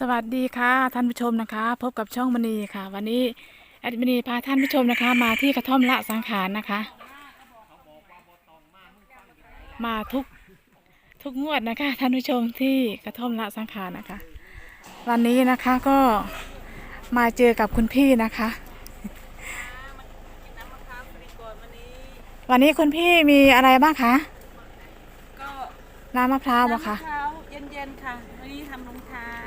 สวัสดีค่ะท่านผู้ชมนะคะ พบกับช่องมณีค่ะ วันนี้แอดมินีพาท่านผู้ชมนะคะ มาที่กระท่อมละสังขารนะคะ มาทุกทุกงวดนะคะ ท่านผู้ชมที่กระท่อมละสังขารนะคะ วันนี้นะคะก็มาเจอกับคุณพี่นะคะ วันนี้คุณพี่มีอะไรบ้างคะก็น้ำมะพร้าวบ่คะน้ำมะ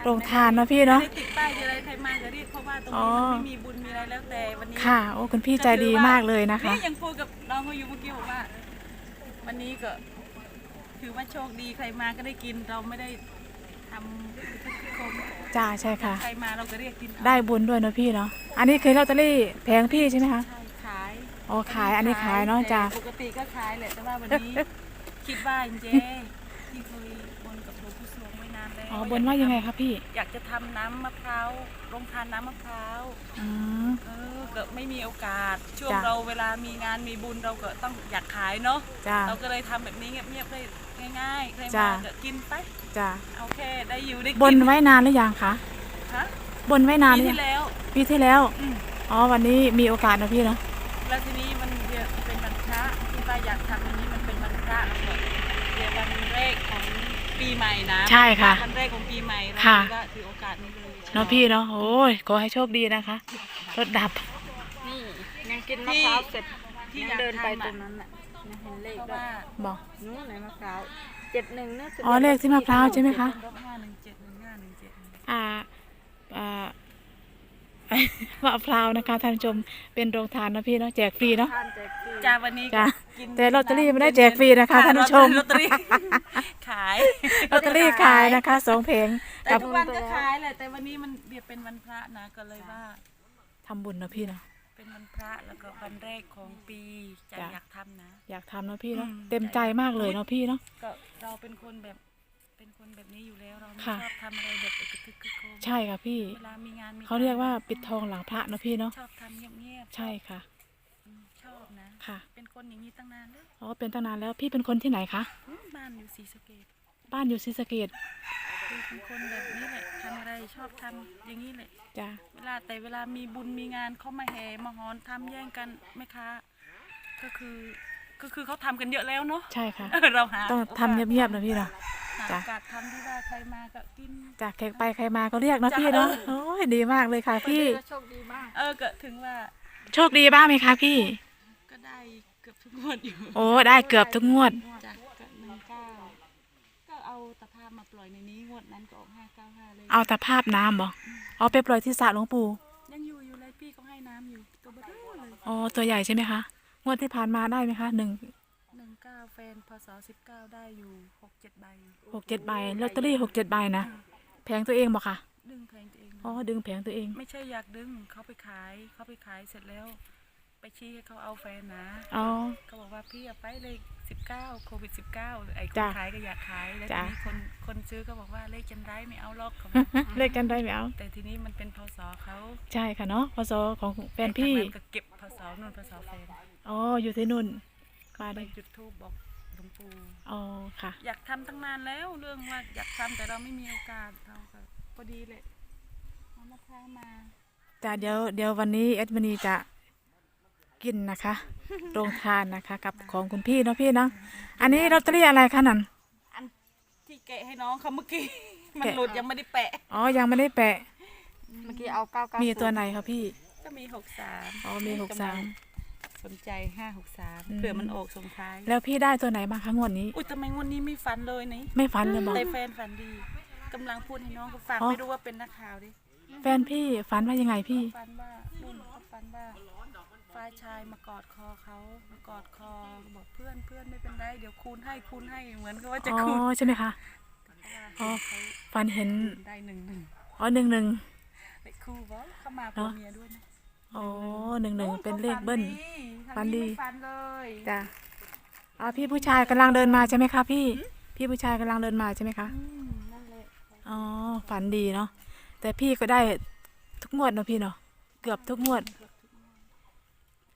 โรงทานเนาะพี่เนาะ ไม่ได้ติดป้ายอะไรใครมาก็เรียกเพราะว่าตรงอ๋อนี้มันไม่มีบุญมีอะไรแล้วแต่วันนี้ค่ะ โอ้คุณพี่ใจดีมากเลยนะคะ นี่ยังพูดกับน้องเขาอยู่เมื่อกี้บอกว่า วันนี้ก็ถือว่าโชคดีใครมาก็ได้กินเราไม่ได้ทำคมจ้าใช่ค่ะ ใครมาเราก็เรียกกินเอาได้บุญด้วยเนาะพี่เนาะ อันนี้คือลอตเตอรี่แพงพี่ใช่ไหมคะ ใช่ขายอ๋อขายอันนี้ขายเนาะจ้า แต่ปกติก็ขายแหละแต่ว่าวันนี้ คิดว่าเจ๊ อ๋อบนว่ายังไงคะพี่อยากจะทำน้ำมะพร้าวโรงทานน้ำมะพร้าวอืมเออก็ไม่มีโอกาส ช่วงจ้ะ เราเวลามีงานมีบุญเราก็ต้องอยากขายเนาะจ้า เราก็เลยทำแบบนี้เงียบๆได้ง่ายๆใครจ้ะ มาก็กินไปจ้าเอาแค่ได้อยู่ได้กิบนไว้นานหรือยังคะฮะบนไว้นานหปีรือยัที่งแล้วปีที่แล้วอืมอ๋อวันนี้มีโอกาสนะพี่เนาะแล้วทีนี้มันเดี๋ยวเป็นวันพระที่ป้าอยากทำอันนี้มันเป็นวันพระแล้วก็เดี๋ยววันแรกของ ปีใหม่นะใช่ค่ะวันแรกของปีใหม่เราค่ะ ก็ถือโอกาสนี้เลยเนาะพี่เนาะโอ้ยขอให้โชคดีนะคะรถดับ นี่ยังกินมะพร้าวเสร็จที่ยังอยากเดินไปทำตรอะงนั้นน่ะยังเห็นเลขเพราะด้วยว่าบอกนู้นไหนมะพร้าวเจ็ดหนึ่งน่าจะอ๋อเลขที่มะพร้าวใช่ไหมคะรถห้าหนึ่งเจ็ดหนึ่งห้าหนึ่งเจ็ดอ่าอ่า มะพร้าวนะคะท่านผู้ชมเป็นโรงทานเนาะพี่เนาะแจกฟรีเนาะทานแจกฟรีจ้าวันนี้จ้ะกินแต่ลอตเตอรี่ไม่ได้แจกฟรีนะคะท่านผู้ชม ลอตเตอรี่ขายลอตเตอรี่ขายนะคะสองเพลงแต่กับทุกวันก็ขายแหละแต่วันนี้มันเบียดเป็นวันพระนะก็เลยว่า ทำบุญเนาะพี่เนาะ เป็นวันพระแล้วก็วันแรกของปีจะจ้ะ อยากทำนะ อยากทำเนาะพี่เนาะอืม เต็มใจมากเลยเนาะพี่เนาะ ก็เราเป็นคนแบบ เป็นคนแบบนี้อยู่แล้วเราไม่ค่ะชอบทำอะไรแบบอึกกระทึกคึกโครมใช่ค่ะพี่ เวลามีงานมีเขาเรียกว่าปิดทองหลังพระเนาะพี่เนาะ ชอบทำเงียบๆใช่ค่ะ อืมชอบนะ ค่ะเป็นคนอย่างนี้ตั้งนานแล้วอ๋อเป็นตั้งนานแล้วพี่เป็นคนที่ไหนคะ อืมบ้านอยู่ศรีสะเกดบ้านอยู่ศรีสะเกดคือเป็นคนแบบนี้แหละทำอะไรชอบทำอย่างนี้แหละ จ้ะเวลาแต่เวลามีบุญมีงานเขามาแห่มาหอนทำแย่งกันไหมคะก็คือก็คือเขาทำกันเยอะแล้วเนาะใช่ค่ะ เออเราหาต้องทำเงียบๆนะพี่เนาะ หาจ้ะ โอกาสทำที่ว่าใครมาก็กิน จากแขกไปใครมาก็เรียกเนาะจ้ะพี่เนาะเออ โอ้ยดีมากเลยค่ะ พี่ก็โชคดีมาก เออก็ถึงว่าโชคดีบ้างไหมคะพี่ ก็ได้เกือบทุกงวดอยู่โอ้ได้เกือบทุกงวด จ้ะก็หนึ่งเก้าก็เอาตะภาพมาปล่อยในนี้งวดนั้นก็ออกห้าเก้าห้าเลยเอาแต่ภาพน้ำบ่เอาไปปล่อยที่สระหลวงปู่ยังอยู่อยู่เลยพี่เขาให้น้ำอยู่ตัวเบลอเลยอ๋อตัวใหญ่ใช่ไหมคะงวดที่ผ่านมาได้ไหมคะหนึ่งหนึ่ง เก้าแฟนพศสิบเก้าได้อยู่หกเจ็ดใบหกเจ็ดใบลอตเตอรี่หกเจ็ดใบนะแผงตัวเองบ่ค่ะดึงแพงตัวเองอ๋อดึงแผงตัวเอง ไม่ใช่อยากดึงเขาไปขายเขาไปขายเสร็จแล้ว ไปชี้ให้เขาเอาแฟนนะอ๋อเขาบอกว่าพี่เอาไปเลยสิบเก้าโควิดสิบเก้าไอ้คจ้ะนขายก็อยากขายแล้วทีจ้ะนี้คนคนซื้อก็บอกว่าเลขจำได้ไม่เอาหรอกเขาเลขกันได้ไหมเอา แต่ทีนี้มันเป็นพศเขาใช่ค่ะเนาะพศของแฟนพี่ไอ้ทางนั้นก็เก็บพศนู่นพศแฟนอ๋ออยู่ที่นู่นมาไปได้จุดทูบบอก หลวงปู่อ๋อค่ะ อยากทำตั้งนานแล้วเรื่องว่าอยากทำแต่เราไม่มีโอกาสเราก็พอดีเลยเอามะพร้าวมาจ้ะเดี๋ยวเดี๋ยววันนี้เอ็ดมินีจะกินนะคะ โรงทานนะคะ กับของคุณพี่เนาะพี่เนาะอันนี้ลอตเตอรี่อะไรคะนั่น อันที่แกะให้น้องเขาเมื่อกี้ มันแกะ หลุดยังไม่ได้แปะ อ๋อยังไม่ได้แปะ เมื่อกี้เอาเก้าเก้ามีตัวไหนคะพี่ ก็มีหกสามอ๋อมีหกสาม สนใจห้าหกสามอืมเผื่อมันออกส่งท้าย แล้วพี่ได้ตัวไหนบ้างคะงวดนี้ อุ้ยทำไมงวันนี้ไม่ฝันเลยนี่ไม่ฝันเลยบอกแต่แฟนฝันดีกำลังพูดให้น้องเขาฟังอ๋อไม่รู้ว่าเป็นนักข่าวดิ แฟนพี่ฝันว่ายังไงพี่ ฝันว่านุ่นเขาฝันว่าฝ่ายชายมากอดคอเขามากอดคอบอกเพื่อนเพื่อนไม่เป็นไรเดี๋ยวคูณให้คูณให้เหมือนกับว่าจะอ๋อคูณใช่ไหมคะเพราะว่าอ๋อเขาฝันเห็นได้หนึ่งหนึ่งอ๋อหนึ่งหนึ่ง ไปคู่วะเข้ามาผัวเมียด้วยนะ อ๋อหนึ่งหนึ่งเป็นเลขเบิ้ล ฝันดี ทางไม่ฝันเลยจ้ะอ๋อพี่ผู้ชายกำลังเดินมาใช่ไหมคะพี่ พี่ผู้ชายกำลังเดินมาใช่ไหมคะ อืมนั่นแหละอ๋อฝันดีเนาะแต่พี่ก็ได้ทุกงวดเนาะพี่เนาะเกือบทุกงวด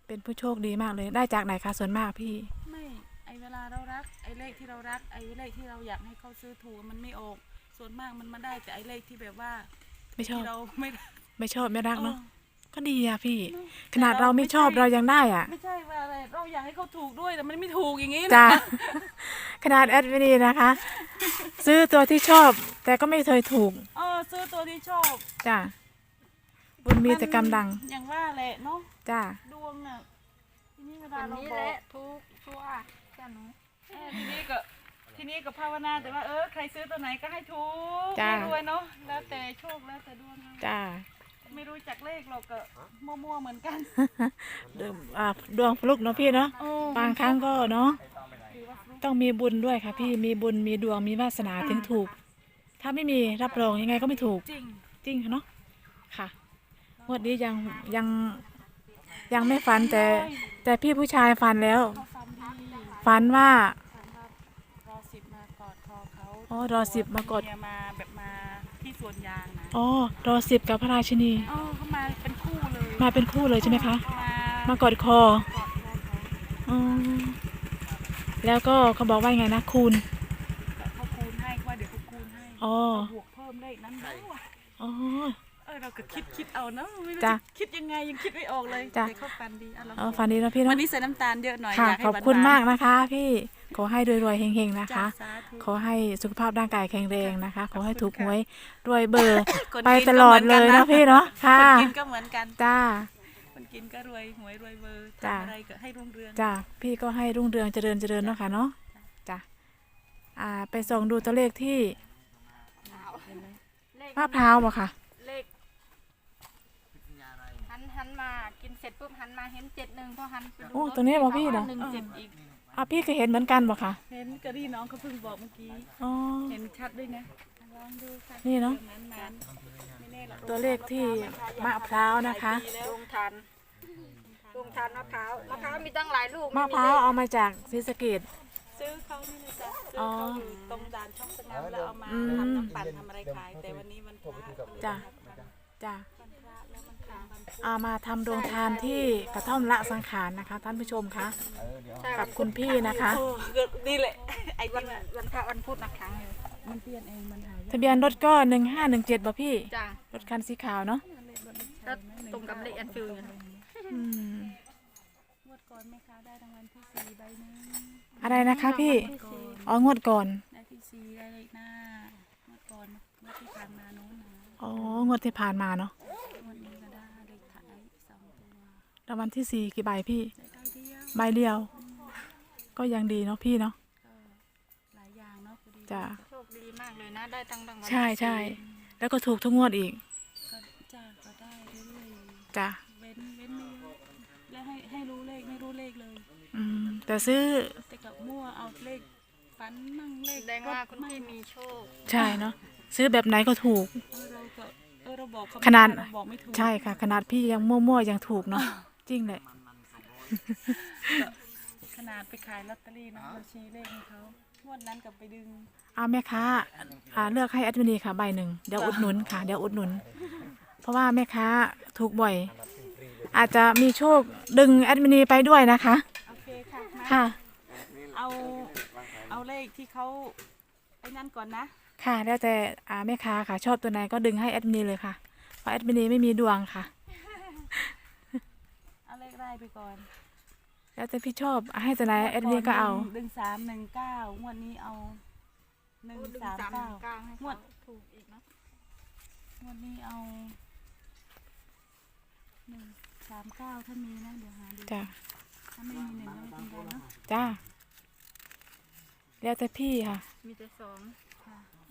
เป็นผู้โชคดีมากเลย ได้จากไหนคะส่วนมากพี่ ไม่ไอเวลาเรารักไอเลขที่เรารักไอเลขที่เราอยากให้เขาซื้อถูกมันไม่ออก ส่วนมากมันมาได้แต่ไอ้เลขที่แบบว่าไม่ชอบ ที่เราไม่ไม่ชอบไม่รักเนาะ เออ ก็ดีอะพี่ ขนาดเราไม่ชอบเรายังได้อะ ไม่ใช่ว่าอะไรเราอยากให้เขาถูกด้วยแต่มันไม่ถูกอย่างนี้นะจ้าขนาดแอดมินีนะคะ ซื้อตัวที่ชอบ แต่ก็ไม่เคยถูกเออซื้อตัวที่ชอบจ้าบุญมีแต่กำลังอย่างว่าแหละเนาะจ้าดวงน่ะทีนี้เวลาวันเรานี้บแหอละกทุกชั่วแค่หนูเออทีนี้ก็ทีนี้ก็ภาวนาแต่ว่าเออใครซื้อตัวไหนก็ให้ถูกจ้าให้รวยเนาะแล้วแต่โชคแล้วแต่ดวงเราจ้า ไม่รู้จักเลขหรอกก็มั่วๆเหมือนกันดวงอ่าดวงฟลุกเนาะพี่เนาะ โอ้บางครั้งก็เนาะต้องมีบุญด้วยค่ะพี่มีบุญมีดวงมีวาสนาถึงถูก ถ้าไม่มีรับรองยังไงก็ไม่ถูก จริง จริงค่ะเนาะค่ะงวดนี้ยังยังยังไม่ฝันแต่ แต่พี่ผู้ชายฝันแล้ว เขาฟันดีฝันว่าฝันว่ารอสิบมากอดคอเขาอ๋อรอสิบมากอดเมียมาแบบมาที่ สวนยางนะอ๋อรอสิบกับพระราชินีเออเขามาเป็นคู่เลยมาเป็นคู่เลยใช่ไหมคะ มามากอดคอกอดคอเขาอ๋อแล้วก็เขาบอกว่าไงนะคูณเขาคูณให้ว่าเดี๋ยวเขาคูณให้อ๋อบวกเพิ่มเลขนั้นได้ว่ะอ๋อเออเราก็คิดคิดเอาเนอะไม่รู้จ้ะจะคิดยังไงยังคิดไม่ออกเลยจ้ะแต่เขาฟันดีอะลองอ๋อดูฝันดีนะพี่วันเนาะนี้ใส่น้ำตาลเยอะหน่อยค่ะอยากให้ขอบคุณหวมานกนะคะพี่ ขอให้รวยๆเฮงๆนะๆจ้ะคะสาธุขอให้สุขภาพร่างกายแข็งแรงนะคะ ขอให้ถูกหวยรวยเบอร์คนไปกินตก็ลอดหมืเลกัยนะพี่เนาะค่ะคนกินก็เหมือนกันจ้าคนกินก็รวยหวยรวยเบอร์จ้ะทำอะไรก็ให้รุ่งเรืองจ้าพี่ก็ให้รุ่งเรืองเจริญเจริญเนาะค่ะเนาะจ้าอ่าไปส่องดูตัวเลขที่เลขมะพร้าวบ่ค่ะเลขหันหันมากินเสร็จปุ๊บหันมาเห็นเจ็ดหนึ่งพอหันไปดูโอ้ตัวนี้บ่พี่เหรอหนึ่งเจ็ดอีก อะพี่ก็เห็นเหมือนกันบ่ค่ะเห็นกระดี่น้องเขาเพิ่งบอกเมื่อกี้ อ๋อ เห็นชัดด้วยนะลองดูค่ะนี่เนาะมันมันไม่แน่หรอกตัวเลขที่มะพร้าวนะคะ ลงทานลงทานมะพร้าว มะพร้าวมีตั้งหลายลูกมะพร้าวเอามาจากศรีสะเกด ซื้อเขานี่นะจ๊ะซื้ออ๋อเขาอยู่ตรงด่านช่องสนามแล้วเอามาอืม ทำน้ำปั่นทำอะไรขาย แต่วันนี้วันพระก็เลยจ้ะวันพระจ้าวันพระแล้วมันขายวันพุธเอามาทำโรงทานที่กระท่อมละสังขารนะคะ ท่านผู้ชมคะใช่กับคุณพี่นะคะโอ้เกิดนี่แหละไอ้วัที่นว่าวันพระวันพุธนะครั้งหนึ่งมันเปลี่ยนเองมันหายทะเบียนรถก็หนึ่งห้าหนึ่งเจ็ดบ่พี่จ้ะรถคันสีขาวเนาะก็ตรงกับเลขแอนฟิลอยู่นะอืมงวดก่อนแม่ค้าได้รางวัลที่สี่ใบหนึงอะไรนะคะพี่ก่อนอ๋องวดก่อนได้ที่สี่ได้เลขหน้างวดก่อนงวดที่ผ่านมาโน้นนะอ๋องวดที่ผ่านมาเนาะ รางวัลที่สี่กี่ใบพี่ ได้ใบเดียวใบเดียวก็ยังดีเนาะพี่เนาะก็หลายอย่างเนาะพอดีจ้ะ โชคดีมากเลยนะได้ตั้งรางวัลใช่ใช่แล้วก็ถูกทุกงวดอีกก็จ้าก็ได้เรื่อยจ้ะๆเว้นเว้นไม่เยอะแล้วให้ให้รู้เลขไม่รู้เลขเลย อืมแต่ซื้อแต่กับมั่วเอาเลขฝันมั่งเลขแสดงว่าคุณมั่พี่งมีโชค ใช่เนาะซื้อแบบไหนก็ถูก เออเราก็เออเราบอกเขขนาด เรบอกไม่ถูกใช่ค่ะ ขนาดพี่ยังมั่วๆยังถูกเนาะ จริงเลยขนาดไปขายลอตเตอรี่เนาะเราชี้เลขให้เขางวดนั้นกลับไปดึงเอาแม่ค้าอ่าเลือกให้แอดมินีค่ะใบหนึ่งเดี๋ยวอุดหนุนค่ะเดี๋ยวอุดหนุน เพราะว่าแม่ค้าถูกบ่อย อาจจะมีโชคดึงแอดมินีไปด้วยนะคะ โอเคค่ะมาค่ะ เอา เอาเลขที่เขาไอ้นั่นก่อนนะ ค่ะแล้วแต่อ่าแม่ค้าค่ะ ชอบตัวไหนก็ดึงให้แอดมินีเลยค่ะเพราะแอดมินีไม่มีดวงค่ะเอาเลข ไล่ไปก่อนแล้วแต่พี่ชอบให้ตัวไหนแอดมินีก็เอาดึงสามหนึ่งเก้างวดนี้เอาหนึ่งดึงสามสามเก้าเก้าให้งเขาวดถูกอีกเนอะงวดนี้เอาหนึ่งสามเก้าถ้ามีนะเดี๋ยวหาดูจ้ะถ้าไม่มีหนึ่งก็ไม่เป็นไรเนาะจ้าแล้วแต่พี่ค่ะ มีแต่สอง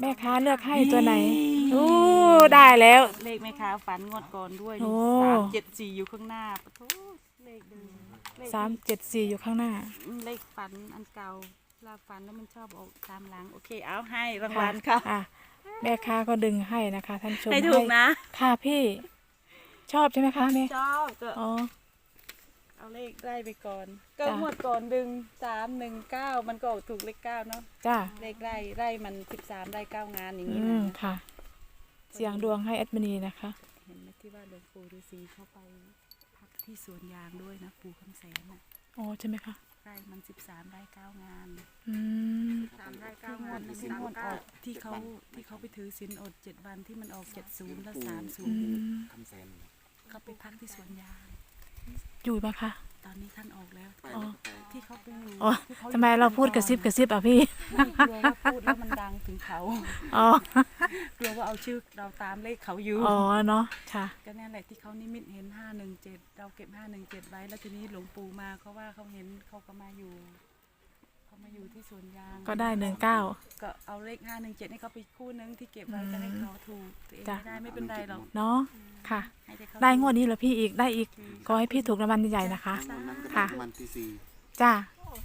แม่ค้าเลือกให้ตัวไหนโอ้ได้แล้ว เลขแม่ค้าฝันงวดก่อนด้วยโอ้ สามเจ็ดสี่อยู่ข้างหน้าปะโท เลขเดิมเลขสามเจ็ดสี่อยู่ข้างหน้าอืมเลขฝันอันเก่าเวลาฝันแล้วมันชอบออกตามหลัง โอเคเอาให้รางวัลค่ะ อะแม่ค้าก็ดึงให้นะคะ ท่านผู้ชมให้ถูกนะ ค่ะพี่ ชอบใช่ไหมคะแม่ชอบก็อ๋อ เอาเลขได้ไปก่อน ก็จ้ะงวดก่อนดึงสามหนึ่งเก้ามันก็ออกถูกเลขเก้าเนาะจ้าเลขไร่ไร่มันสิบสามไร่เก้างานอย่างอืนี้มนะค่ะ เสียงดวงให้แอดมินีนะคะ เห็นไหมที่ว่าหลวงปู่ฤาษีเข้าไปพัก ที่สวนยางด้วยนะปู่คำแสนน่ะอ๋อใช่ไหมคะไปร่มันสิบสามไร่เก้างานอืมสามไร่ที่เก้างงววดดที่สามงวดอเก้าอกที่เขาที่เขาไปถือศีลอดเจ็ดวันที่มันออกเจ็ดศูนย์แล้วสามศูอืนย์มคำแสนเขาไปพักที่สวนยางอยู่ปะคะ ตอนนี้ท่านออกแล้วไปอ๋อแล้วก็ไปที่เขาไปอยู่อ๋อที่ขอยู่ทำไมเราพูดกระซิบกระซิบอะพี่ ไม่กลัวว่าพูดแล้วมันดังถึงเขาอ๋อ กลัวว่าเอาชื่อเราตามเลขเขาอยู่ อ๋อเนาะค่ะ ก็นั่นแหละที่เขานิมิตเห็นห้าหนึ่งเจ็ดเราเก็บห้าหนึ่งเจ็ดไว้แล้วทีนี้หลวงปู่มาเขาว่าเขาเห็นเขาก็มาอยู่เขา มาอยู่ที่สวนยางก็ได้หนึ่งเก้า ก็เอาเลขห้าหนึ่งเจ็ดให้เขาไปคู่นึงที่เก็บไว้อืมจะให้เขาถูกตัวเองจ้ะ ไม่ได้ไม่เป็นไรหรอกเนาะค่ะ ให้แต่เขาได้งวดนี้เหรอพี่อีกได้อีกก็ให้พี่ถูกรางวัลใหญ่ๆนะคะ งวดนั้นก็ได้ค่ะ รางวัลที่สี่จ้า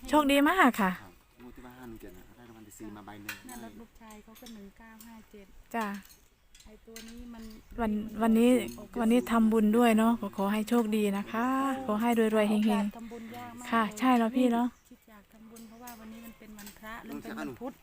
โชคดีมากค่ะครับงวดที่ว่าห้าหนึ่งเจ็ดนะได้รางวัลที่สี่มาใบหนึ่งนั่นรถลูกชายเขาก็หนึ่งเก้าห้าเจ็ดจ้าไอตัวนี้มันวันวันนี้วันนี้ทำบุญด้วยเนาะขอขอให้โชคดีนะคะ ขอให้รวยๆเฮโอกาสงทำบุญยากมากค่ะเลยใช่แล้วพี่เนาะ คิดอยากทำบุญเพ ราะว่าวันนี้มันเป็นวันพระแล้วเป็นวันพุธ